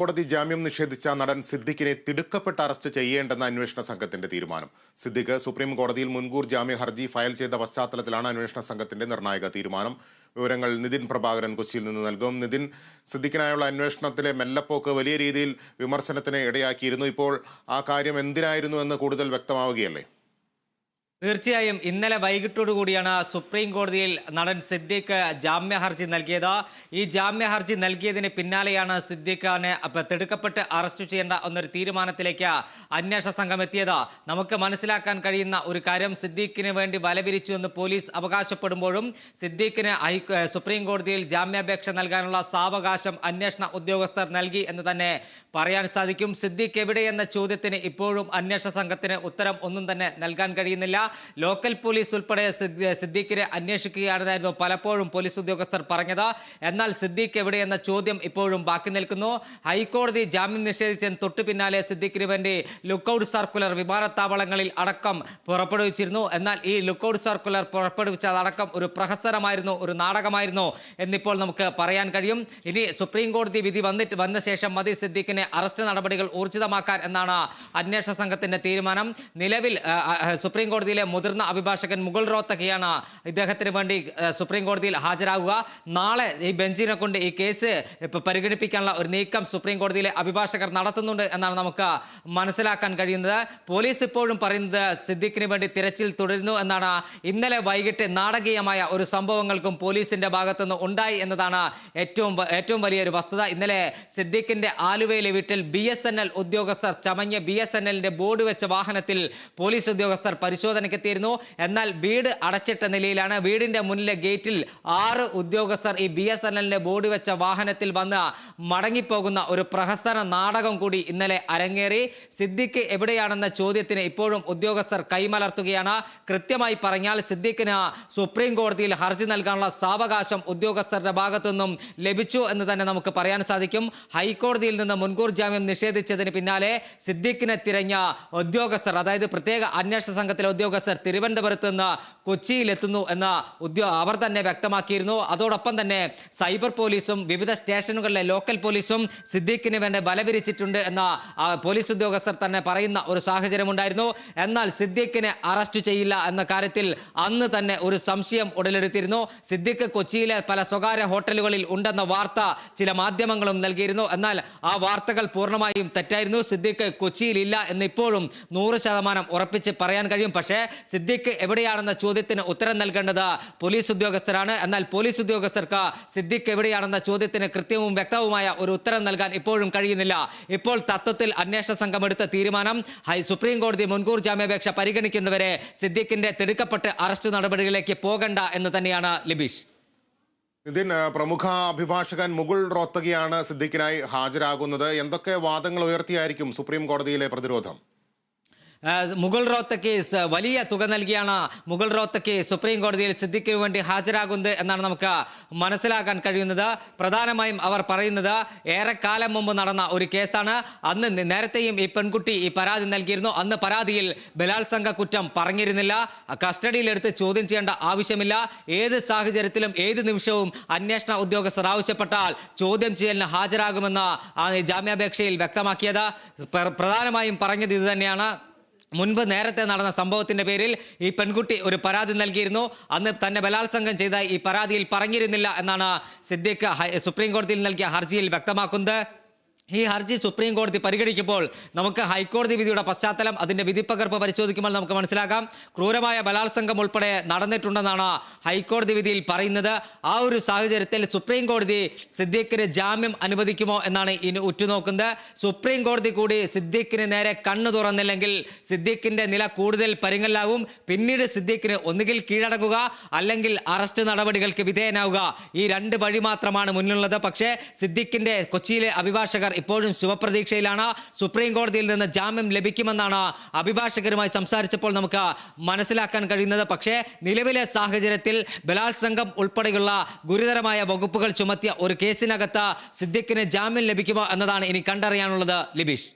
കോടതി ജാമ്യം നിഷേധിച്ച നടൻ സിദ്ദിഖിനെ തിടുക്കപ്പെട്ട് അറസ്റ്റ് ചെയ്യേണ്ടെന്ന അന്വേഷണ സംഘത്തിന്റെ തീരുമാനം. സിദ്ദിഖ് സുപ്രീം കോടതിയിൽ മുൻകൂർ ജാമ്യ ഹർജി ഫയൽ ചെയ്ത പശ്ചാത്തലത്തിലാണ് അന്വേഷണ സംഘത്തിന്റെ നിർണായക തീരുമാനം. വിവരങ്ങൾ നിതിൻ പ്രഭാകരൻ കൊച്ചിയിൽ നിന്ന് നൽകും. നിതിൻ സിദ്ദിഖിനായുള്ള അന്വേഷണത്തിലെ മെല്ലപ്പോക്ക് വലിയ രീതിയിൽ വിമർശനത്തിന് ഇടയാക്കിയിരുന്നു. ഇപ്പോൾ ആ കാര്യം എന്തിനായിരുന്നു എന്ന് കൂടുതൽ വ്യക്തമാവുകയല്ലേ? തീർച്ചയായും ഇന്നലെ വൈകിട്ടോടുകൂടിയാണ് സുപ്രീം കോടതിയിൽ നടൻ സിദ്ദീഖ് ജാമ്യ ഹർജി നൽകിയത്. ഈ ജാമ്യ ഹർജി നൽകിയതിന് പിന്നാലെയാണ് സിദ്ദീഖിനെ തിടുക്കപ്പെട്ട് അറസ്റ്റ് ചെയ്യേണ്ട എന്നൊരു തീരുമാനത്തിലേക്ക് അന്വേഷണ സംഘം എത്തിയത്. നമുക്ക് മനസ്സിലാക്കാൻ കഴിയുന്ന ഒരു കാര്യം സിദ്ദീഖിന് വേണ്ടി വലവിരിച്ചു എന്ന് പോലീസ് അവകാശപ്പെടുമ്പോഴും സിദ്ദീഖിന് സുപ്രീം കോടതിയിൽ ജാമ്യാപേക്ഷ നൽകാനുള്ള സാവകാശം അന്വേഷണ ഉദ്യോഗസ്ഥർ നൽകി എന്ന് തന്നെ പറയാൻ സാധിക്കും. സിദ്ദീഖ് എവിടെയെന്ന ചോദ്യത്തിന് ഇപ്പോഴും അന്വേഷണ സംഘത്തിന് ഉത്തരം ഒന്നും തന്നെ നൽകാൻ കഴിയുന്നില്ല. ലോക്കൽ പോലീസ് ഉൾപ്പെടെ സിദ്ദീഖിനെ അന്വേഷിക്കുകയാണെന്നായിരുന്നു പലപ്പോഴും പോലീസ് ഉദ്യോഗസ്ഥർ പറഞ്ഞത്. എന്നാൽ സിദ്ദീഖ് എവിടെയെന്ന ചോദ്യം ഇപ്പോഴും ബാക്കി നിൽക്കുന്നു. ഹൈക്കോടതി ജാമ്യം നിഷേധിച്ചതിന് തൊട്ടു പിന്നാലെ സിദ്ദീഖിന് വേണ്ടി ലുക്കൌട്ട് സർക്കുലർ വിമാനത്താവളങ്ങളിൽ അടക്കം പുറപ്പെടുവിച്ചിരുന്നു. എന്നാൽ ഈ ലുക്കൌട്ട് സർക്കുലർ പുറപ്പെടുവിച്ച പുറപ്പെടുവിച്ചതടക്കം ഒരു പ്രഹസനമായിരുന്നു ഒരു നാടകമായിരുന്നു എന്നിപ്പോൾ നമുക്ക് പറയാൻ കഴിയും. ഇനി സുപ്രീം കോടതി വിധി വന്നിട്ട് വന്ന ശേഷം മതി സിദ്ദീഖിനെ അറസ്റ്റ് നടപടികൾ ഊർജിതമാക്കാൻ എന്നാണ് അന്വേഷണ സംഘത്തിന്റെ തീരുമാനം. നിലവിൽ സുപ്രീം കോടതിയിലെ മുതിർന്ന അഭിഭാഷകൻ മുകുൾ റോത്തകയാണ് ഇദ്ദേഹത്തിന് വേണ്ടി സുപ്രീം കോടതിയിൽ ഹാജരാകുക. നാളെ ഈ ബെഞ്ചിനെ കൊണ്ട് ഈ കേസ് പരിഗണിപ്പിക്കാനുള്ള ഒരു നീക്കം സുപ്രീം കോടതിയിലെ അഭിഭാഷകർ നടത്തുന്നുണ്ട് എന്നാണ് നമുക്ക് മനസ്സിലാക്കാൻ കഴിയുന്നത്. പോലീസ് ഇപ്പോഴും പറയുന്നത് സിദ്ദിഖിന് വേണ്ടി തിരച്ചിൽ തുടരുന്നു എന്നാണ്. ഇന്നലെ വൈകിട്ട് നാടകീയമായ ഒരു സംഭവങ്ങൾക്കും പോലീസിന്റെ ഭാഗത്തുനിന്ന് ഉണ്ടായി എന്നതാണ് ഏറ്റവും ഏറ്റവും വലിയൊരു വസ്തുത. ഇന്നലെ സിദ്ദിഖിന്റെ ആലുവയിലെ വീട്ടിൽ ബി ഉദ്യോഗസ്ഥർ ചമഞ്ഞ് ബി ബോർഡ് വെച്ച വാഹനത്തിൽ പോലീസ് ഉദ്യോഗസ്ഥർ പരിശോധനയ്ക്കെത്തിയിരുന്നു എന്നാൽ വീട് അടച്ചിട്ട നിലയിലാണ് വീടിന്റെ മുന്നിലെ ഗേറ്റിൽ ആറ് ഉദ്യോഗസ്ഥർ ഈ ബി എസ് എൻ എല്ലിന്റെ ബോർഡ് വെച്ച വാഹനത്തിൽ വന്ന് മടങ്ങിപ്പോകുന്ന ഒരു പ്രഹസന നാടകം കൂടി ഇന്നലെ അരങ്ങേറി. സിദ്ദിഖ് എവിടെയാണെന്ന ചോദ്യത്തിന് ഇപ്പോഴും ഉദ്യോഗസ്ഥർ കൈമലർത്തുകയാണ്. കൃത്യമായി പറഞ്ഞാൽ സിദ്ദിഖിന് സുപ്രീം കോടതിയിൽ ഹർജി നൽകാനുള്ള സാവകാശം ഉദ്യോഗസ്ഥരുടെ ഭാഗത്തുനിന്നും ലഭിച്ചു എന്ന് തന്നെ നമുക്ക് പറയാൻ സാധിക്കും. ഹൈക്കോടതിയിൽ നിന്ന് മുൻകൂർ ജാമ്യം നിഷേധിച്ചതിന് പിന്നാലെ സിദ്ദിഖിനെ തിരഞ്ഞ ഉദ്യോഗസ്ഥർ അതായത് പ്രത്യേക അന്വേഷണ സംഘത്തിലെ ഉദ്യോഗസ്ഥർ തിരുവനന്തപുരത്ത് നിന്ന് കൊച്ചിയിലെത്തുന്നു എന്ന് ഉദ്യോ അവർ തന്നെ വ്യക്തമാക്കിയിരുന്നു. അതോടൊപ്പം തന്നെ സൈബർ പോലീസും വിവിധ സ്റ്റേഷനുകളിലെ ലോക്കൽ പോലീസും സിദ്ദീഖിന് വേണ്ടി ബലവിരിച്ചിട്ടുണ്ട് എന്ന പോലീസ് ഉദ്യോഗസ്ഥർ തന്നെ പറയുന്ന ഒരു സാഹചര്യമുണ്ടായിരുന്നു എന്നാൽ സിദ്ദീഖിനെ അറസ്റ്റ് ചെയ്യില്ല എന്ന കാര്യത്തിൽ അന്ന് തന്നെ ഒരു സംശയം ഉടലെടുത്തിരുന്നു. സിദ്ദീഖ് കൊച്ചിയിലെ പല സ്വകാര്യ ഹോട്ടലുകളിൽ ഉണ്ടെന്ന വാർത്ത ചില മാധ്യമങ്ങളും നൽകിയിരുന്നു. എന്നാൽ ആ വാർത്തകൾ പൂർണമായും തെറ്റായിരുന്നു. സിദ്ദീഖ് കൊച്ചിയിലില്ല എന്ന് ഇപ്പോഴും നൂറ് ശതമാനം ഉറപ്പിച്ച് പറയാൻ കഴിയും. പക്ഷേ സിദ്ദീഖ് എവിടെയാണെന്ന ചോദ്യത്തിന് ഉത്തരം നൽകേണ്ടത് പോലീസ് ഉദ്യോഗസ്ഥരാണ്. എന്നാൽ പോലീസ് ഉദ്യോഗസ്ഥർക്ക് സിദ്ദിഖ് എവിടെയാണെന്ന ചോദ്യത്തിന് കൃത്യവും വ്യക്തവുമായ ഒരു ഉത്തരം നൽകാൻ ഇപ്പോഴും കഴിയുന്നില്ല. ഇപ്പോൾ തത്വത്തിൽ അന്വേഷണ സംഘം എടുത്ത തീരുമാനം ഹൈ സുപ്രീം കോടതി മുൻകൂർ ജാമ്യാപേക്ഷ പരിഗണിക്കുന്നവരെ സിദ്ദിഖിന്റെ തിടുക്കപ്പെട്ട് അറസ്റ്റ് നടപടികളിലേക്ക് പോകണ്ട എന്ന് തന്നെയാണ് ലിബീഷ്. നിതിൻ പ്രമുഖ അഭിഭാഷകൻ മുകുൾ റോത്തകിയാണ് സിദ്ദിഖിനായി ഹാജരാകുന്നത്. എന്തൊക്കെ വാദങ്ങൾ ഉയർത്തിയായിരിക്കും സുപ്രീം കോടതിയിലെ പ്രതിരോധം? ആ, മുകുൾ കേസ് വലിയ തുക നൽകിയാണ് മുഗൾ റോത്തക്കെ സുപ്രീം കോടതിയിൽ സിദ്ദിഖിന് വേണ്ടി ഹാജരാകുന്നത് എന്നാണ് നമുക്ക് മനസ്സിലാക്കാൻ കഴിയുന്നത്. പ്രധാനമായും അവർ പറയുന്നത് ഏറെക്കാലം മുമ്പ് നടന്ന ഒരു കേസാണ്. അന്ന് നേരത്തെയും ഈ പെൺകുട്ടി ഈ പരാതി നൽകിയിരുന്നു. അന്ന് പരാതിയിൽ ബലാത്സംഗ കുറ്റം പറഞ്ഞിരുന്നില്ല. കസ്റ്റഡിയിലെടുത്ത് ചോദ്യം ചെയ്യേണ്ട ആവശ്യമില്ല. ഏത് സാഹചര്യത്തിലും ഏത് നിമിഷവും അന്വേഷണ ഉദ്യോഗസ്ഥർ ആവശ്യപ്പെട്ടാൽ ചോദ്യം ചെയ്യലിന് ഹാജരാകുമെന്ന് ജാമ്യാപേക്ഷയിൽ വ്യക്തമാക്കിയത്. പ്രധാനമായും പറഞ്ഞത് ഇത് തന്നെയാണ്. മുൻപ് നേരത്തെ നടന്ന സംഭവത്തിന്റെ പേരിൽ ഈ പെൺകുട്ടി ഒരു പരാതി നൽകിയിരുന്നു. അന്ന് തന്നെ ബലാത്സംഗം ചെയ്ത ഈ പരാതിയിൽ പറഞ്ഞിരുന്നില്ല എന്നാണ് സിദ്ദിഖ് സുപ്രീം കോടതിയിൽ നൽകിയ ഹർജിയിൽ വ്യക്തമാക്കുന്നത്. ഈ ഹർജി സുപ്രീം കോടതി പരിഗണിക്കുമ്പോൾ നമുക്ക് ഹൈക്കോടതി വിധിയുടെ പശ്ചാത്തലം അതിന്റെ വിധിപ്പകർപ്പ് പരിശോധിക്കുമ്പോൾ നമുക്ക് മനസ്സിലാക്കാം. ക്രൂരമായ ബലാത്സംഗം ഉൾപ്പെടെ നടന്നിട്ടുണ്ടെന്നാണ് ഹൈക്കോടതി വിധിയിൽ പറയുന്നത്. ആ ഒരു സാഹചര്യത്തിൽ സുപ്രീം കോടതി സിദ്ദീഖിന് ജാമ്യം അനുവദിക്കുമോ എന്നാണ് ഇനി ഉറ്റുനോക്കുന്നത്. സുപ്രീം കോടതി കൂടി സിദ്ദീഖിന് നേരെ കണ്ണു തുറന്നില്ലെങ്കിൽ സിദ്ദീഖിന്റെ നില കൂടുതൽ പരിങ്ങലാവും. പിന്നീട് സിദ്ദീഖിന് ഒന്നുകിൽ കീഴടങ്ങുക അല്ലെങ്കിൽ അറസ്റ്റ് നടപടികൾക്ക് വിധേയനാവുക. ഈ രണ്ട് വഴി മാത്രമാണ് മുന്നിലുള്ളത്. പക്ഷേ സിദ്ദീഖിന്റെ കൊച്ചിയിലെ അഭിഭാഷകർ ഇപ്പോഴും ശുഭപ്രതീക്ഷയിലാണ്. സുപ്രീം കോടതിയിൽ നിന്ന് ജാമ്യം ലഭിക്കുമെന്നാണ് അഭിഭാഷകരുമായി സംസാരിച്ചപ്പോൾ നമുക്ക് മനസ്സിലാക്കാൻ കഴിയുന്നത്. പക്ഷേ നിലവിലെ സാഹചര്യത്തിൽ ബലാത്സംഗം ഉൾപ്പെടെയുള്ള ഗുരുതരമായ വകുപ്പുകൾ ചുമത്തിയ ഒരു കേസിനകത്ത് സിദ്ദിഖിന് ജാമ്യം ലഭിക്കുമോ എന്നതാണ് ഇനി കണ്ടറിയാനുള്ളത്. ലിബീഷ്.